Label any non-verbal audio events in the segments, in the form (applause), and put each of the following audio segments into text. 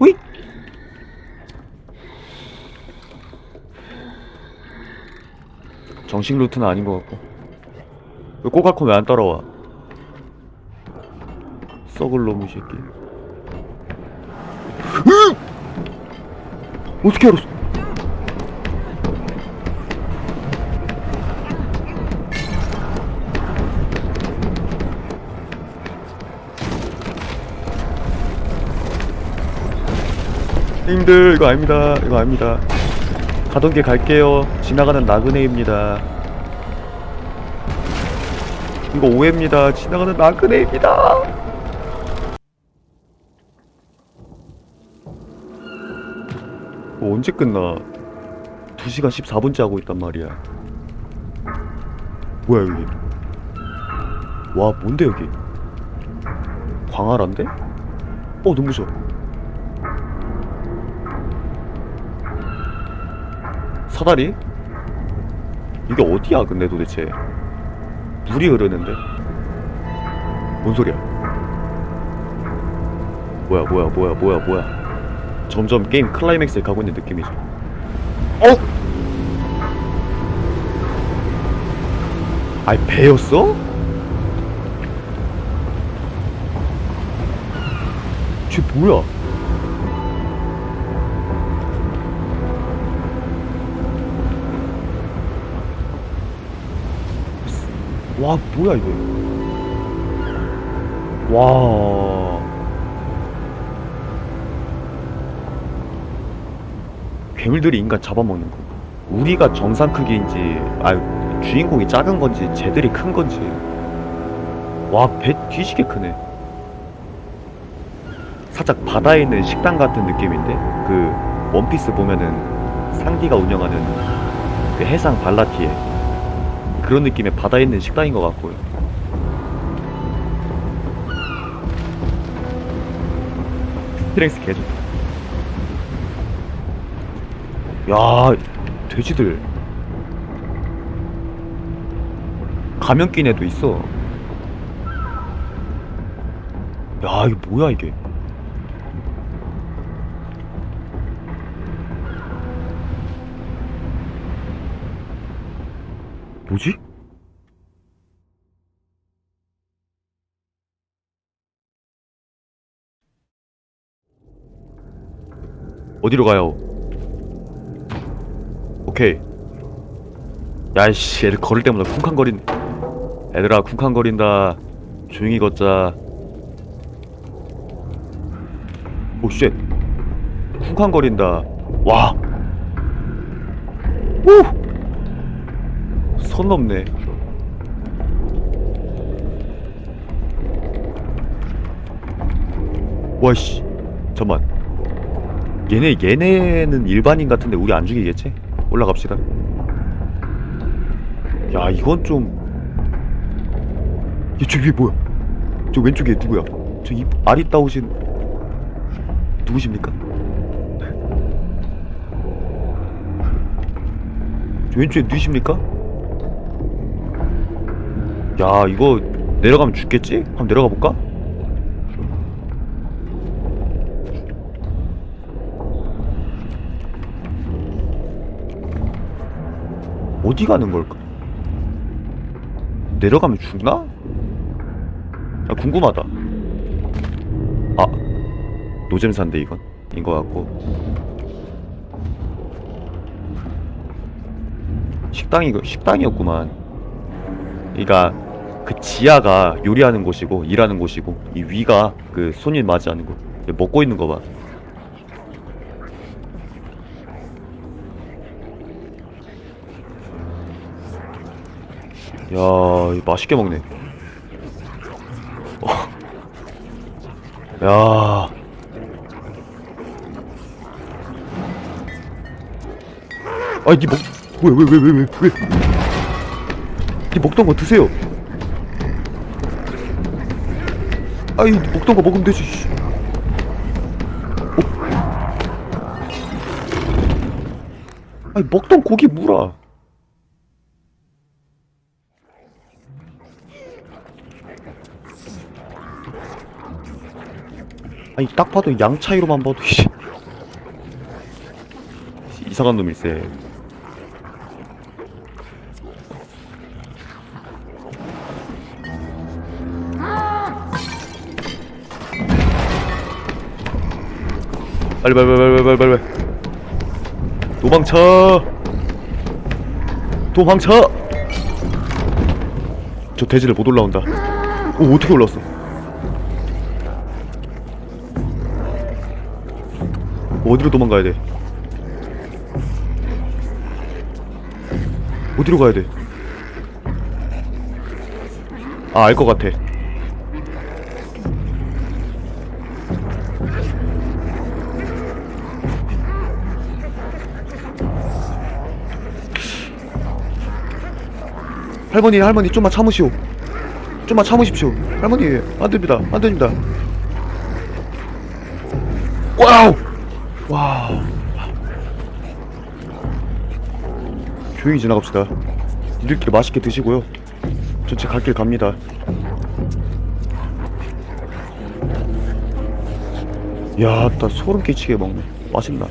휘! 정식 루트는 아닌 것 같고 왜 꼬갈콘 왜 안 따라와 썩을 놈의 새끼 으! 어떻게 알았어 님들 이거 아닙니다. 이거 아닙니다. 가던 길 갈게요. 지나가는 나그네입니다. 이거 오해입니다. 지나가는 나그네입니다. 뭐 언제 끝나? 2시간 14분째 하고 있단 말이야. 뭐야 여기? 와 뭔데 여기? 광활한데? 어 눈부셔 사다리? 이게 어디야 근데 도대체 물이 흐르는데 뭔 소리야 뭐야 뭐야 뭐야 뭐야 뭐야 점점 게임 클라이맥스에 가고 있는 느낌이죠 어? 아이 배였어? 쟤 뭐야 와 뭐야 이거? 와. 괴물들이 인간 잡아먹는 거. 우리가 정상 크기인지 아 주인공이 작은 건지 쟤들이 큰 건지. 와 배 뒤지게 크네. 살짝 바다에 있는 식당 같은 느낌인데? 그 원피스 보면은 상디가 운영하는 그 해상 발라티에 그런 느낌의 바다에 있는 식당인 것 같고요. 스트렝스 개좋다. 야, 돼지들. 가면 낀 애도 있어. 야, 이게 뭐야, 이게. 뭐지? 어디로 가요? 오케이. 야이씨, 애들 걸을 때마다 쿵쾅거린. 애들아, 쿵쾅거린다. 조용히 걷자. 오, 쉣. 쿵쾅거린다. 와. 오! 선 넘네. 와씨, 잠만. 얘네 얘네는 일반인 같은데 우리 안 죽이겠지? 올라갑시다. 야 이건 좀. 얘저 위에 뭐야? 저 왼쪽에 누구야? 저이 아리따우신 누구십니까? 저 왼쪽에 누구십니까? 야 이거 내려가면 죽겠지? 한번 내려가 볼까? 어디 가는 걸까? 내려가면 죽나? 야 궁금하다 아 노잼산데 이건 인것 같고 식당이 식당이었구만 그러니까 그 지하가 요리하는 곳이고 일하는 곳이고 이 위가 그 손님 맞이하는 곳 먹고 있는 거 봐. 야, 맛있게 먹네. 어. 야. 아니, 니 먹, 뭐야, 왜, 왜, 왜, 왜, 왜. 니 먹던 거 드세요. 아이 먹던 거 먹으면 되지. 어? 아니 먹던 고기 뭐라 아니 딱 봐도 양 차이로만 봐도 이상한 놈일세 빨리 빨리 빨리 빨리 빨리 빨리. 도망쳐. 도망쳐. 저 돼지를 못 올라온다. 오 어떻게 올라왔어? 어디로 도망가야 돼? 어디로 가야 돼? 아, 알 것 같아. 할머니, 할머니, 좀만 참으시오. 좀만 참으십시오. 할머니, 안 됩니다. 안 됩니다. 와우! 와우. 조용히 지나갑시다. 니들끼리 맛있게 드시고요. 전체 갈 길 갑니다. 야, 나 소름 끼치게 먹네. 맛있나?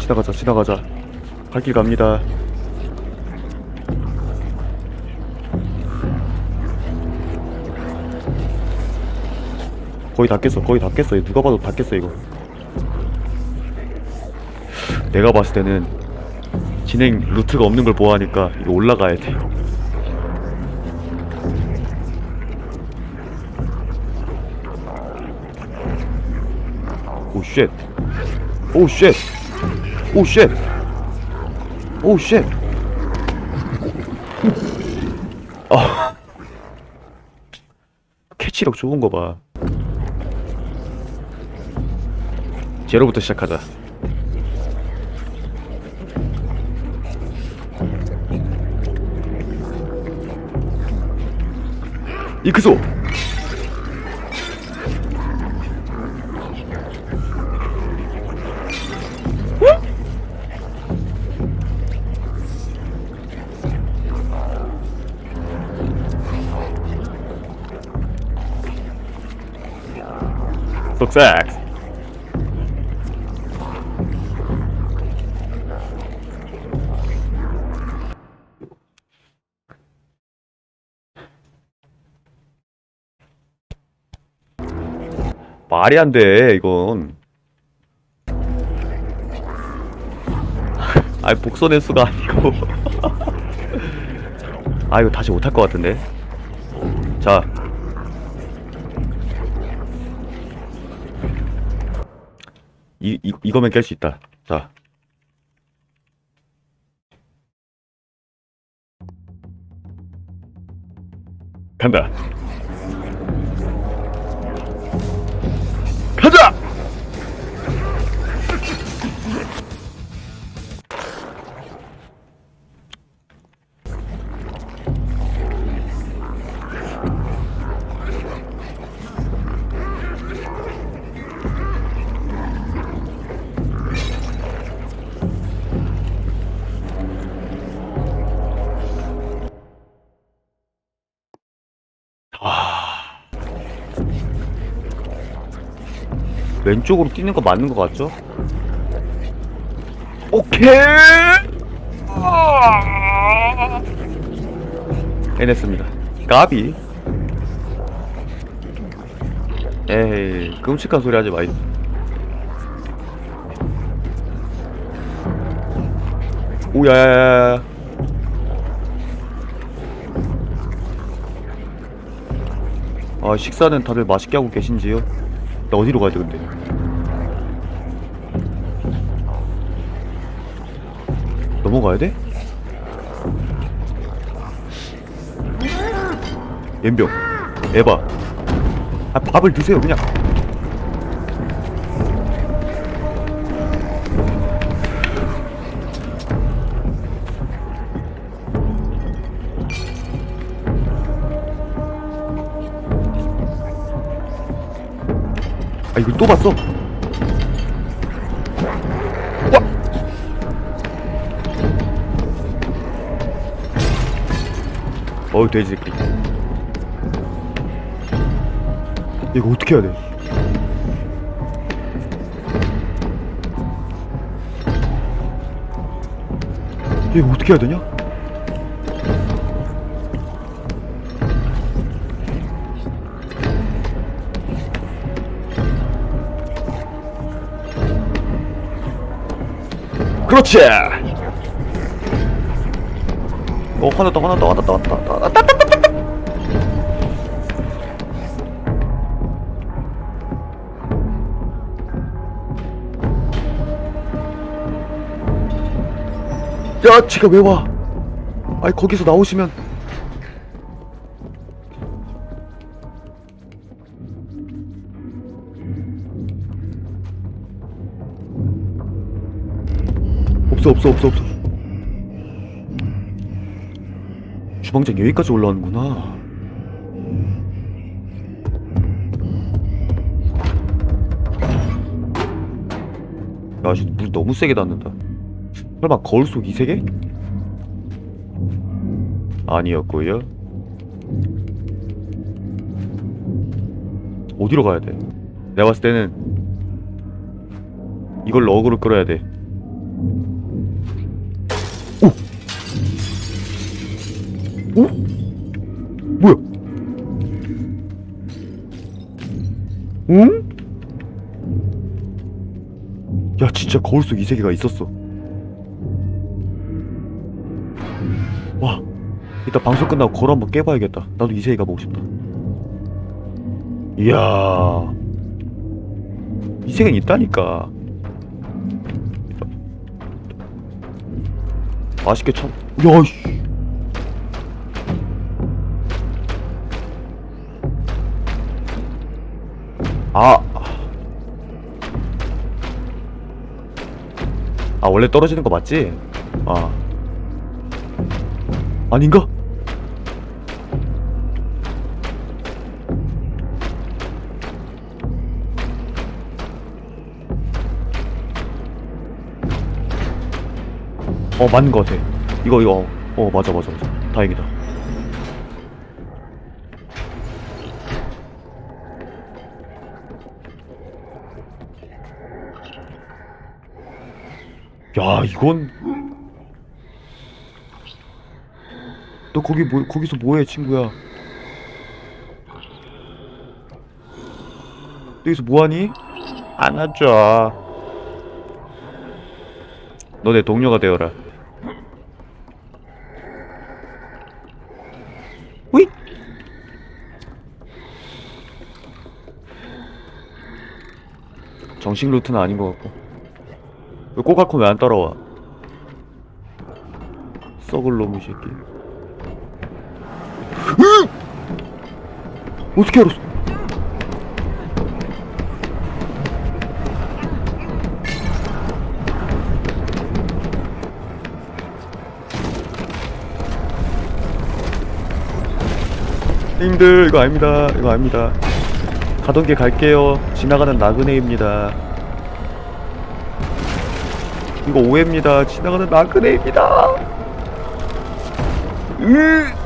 지나가자, 지나가자. 갈 길 갑니다. 거의 다 깼어, 거의 다 깼어. 누가 봐도 다 깼어, 이거. 내가 봤을 때는 진행 루트가 없는 걸 보아하니까 이거 올라가야 돼. 오 쉣. 오 쉣. 오 쉣. 오 쉣. 아. 캐치력 좋은 거 봐. 제로부터 시작하자. 이크소 Success 말이 안 돼, 이건. (laughs) 아이, 복선의 수가 아니고. (laughs) 아, 이거 다시 못할 것 같은데. 자. 이, 이, 이거면 깰 수 있다. 자. 간다. 가자! 왼쪽으로 뛰는 거 맞는 거 같죠? 오케이! 아! 해냈습니다. 까비. 에이, 끔찍한 소리 하지 마이. 오야야야야. 아, 식사는 다들 맛있게 하고 계신지요? 나 어디로 가야 돼, 근데? 넘어가야 돼? 연병, 에바. 아, 밥을 드세요, 그냥. 아 이거 또 봤어? 와! 어우 돼지 새끼 이거 어떻게 해야 돼? 이거 어떻게 해야 되냐? 그렇지! 어, 화났다, 화났다, 화났다, 화났다, 화났다, 화났다. 야, 지가 왜 와? 아니, 거기서 나오시면. 없어, 없어, 없어, 없어. 주방장 여기까지 올라오는구나. 야, 씨, 물 너무 세게 닿는다. 설마 거울 속 이 세계? 아니었고요. 어디로 가야 돼? 내가 봤을 때는 이걸 어그로 끌어야 돼. 오? 뭐야? 응? 야 진짜 거울 속 이 세계가 있었어. 와, 이따 방송 끝나고 거울 한번 깨봐야겠다. 나도 이 세계 가 보고 싶다. 이야, 이 세계는 있다니까. 맛있게 참. 야, 씨. 아. 아, 원래 떨어지는 거 맞지? 아. 아닌가? 어 맞는 것 같아 이거 이거 어 맞아 맞아 맞아 다행이다 야 이건 너 거기 뭐 거기서 뭐해 친구야? 여기서 뭐하니? 안아줘 너 내 동료가 되어라. 휘 정식 루트는 아닌 것 같고 왜 꼬갈콘 왜안 따라와? 썩을 놈의 새끼. 으! 어떻게 알았어? 님들 이거 아닙니다. 이거 아닙니다. 가던 길 갈게요. 지나가는 나그네입니다 이거 오해입니다 지나가는 나그네입니다 으 으!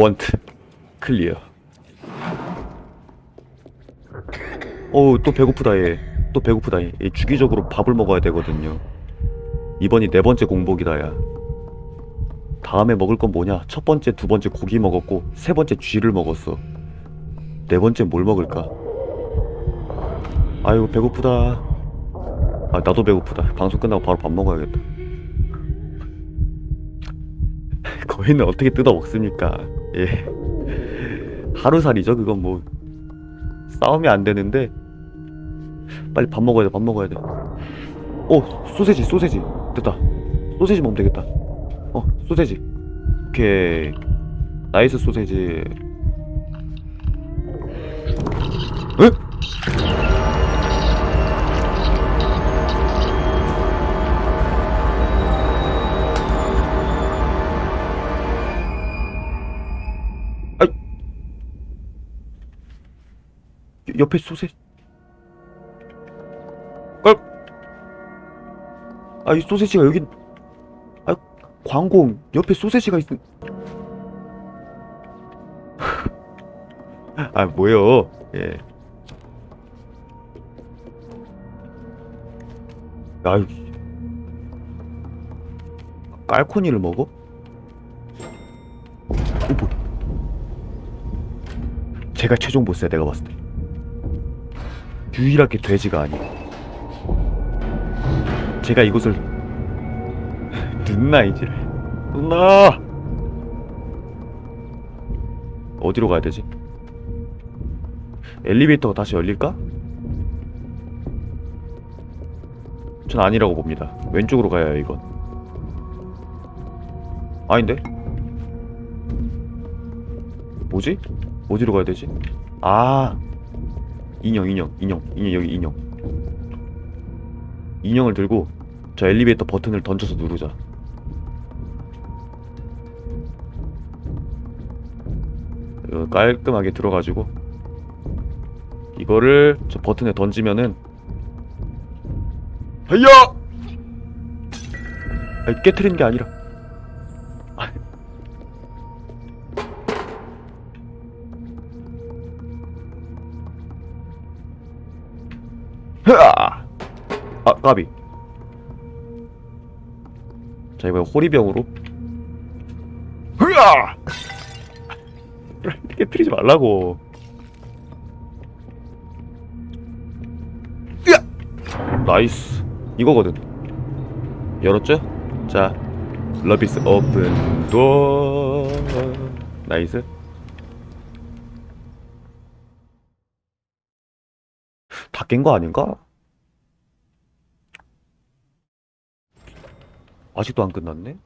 원트 클리어 어우 또 배고프다 얘 또 배고프다 얘. 얘 주기적으로 밥을 먹어야 되거든요. 이번이 네 번째 공복이다 야. 다음에 먹을 건 뭐냐? 첫 번째 두 번째 고기 먹었고 세 번째 쥐를 먹었어. 네 번째 뭘 먹을까? 아유 배고프다. 아 나도 배고프다. 방송 끝나고 바로 밥 먹어야겠다. (laughs) 거인은 어떻게 뜯어 먹습니까? 예. 하루살이죠. 그건 뭐 싸움이 안 되는데 빨리 밥 먹어야 돼. 밥 먹어야 돼. 어, 소세지, 소세지. 됐다. 소세지 먹으면 되겠다. 어, 소세지. 오케이. 나이스 소세지. 에? 옆에 소세 걸. 아 이 소세지가 여기. 아 광공 옆에 소세지가 있 아 뭐요? 예. 아유. 깔코니를 먹어? 어, 뭐. 제가 최종 보스야 내가 봤을 때 유일하게 돼지가 아니야 제가 이곳을 눈나이지를 눈나 어디로 가야 되지? 엘리베이터가 다시 열릴까? 전 아니라고 봅니다 왼쪽으로 가야 해요 이건 아닌데? 뭐지? 어디로 가야 되지? 아 인형 인형 인형. 인형 여기 인형. 인형을 들고 저 엘리베이터 버튼을 던져서 누르자. 깔끔하게 들어가지고 이거를 저 버튼에 던지면은 헤야! 아니 깨트리는 게 아니라 까비 자 이번에 호리병으로 흐아! 깨트리지 말라고 으아! 나이스 이거거든 열었죠? 자 러비스 오픈 도어 나이스 다 깬 거 아닌가? 아직도 안 끝났네?